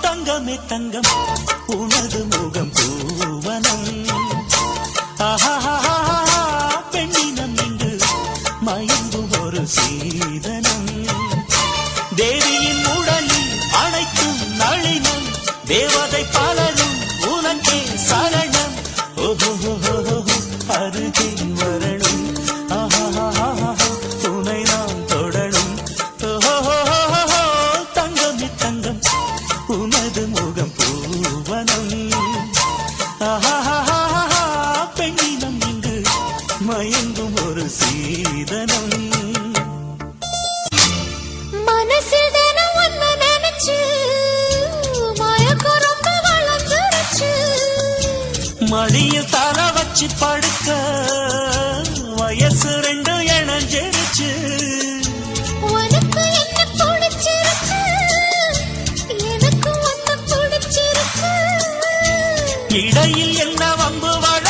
தங்கமே தங்கம் உனது முகம் பூவனம். பெண்ணினம் இங்கு மயங்கும் ஒரு சீதனம். தேவியின் உடலில் அனைத்தும் நளினம் தேவதை ஆஹாஹாஹா, பெண்ணினம் இங்கு மயங்கும் ஒரு சீதனம். மனசில் நினைச்சு தர வச்சு படுக்க இடையில் என்ன வம்பு வழ?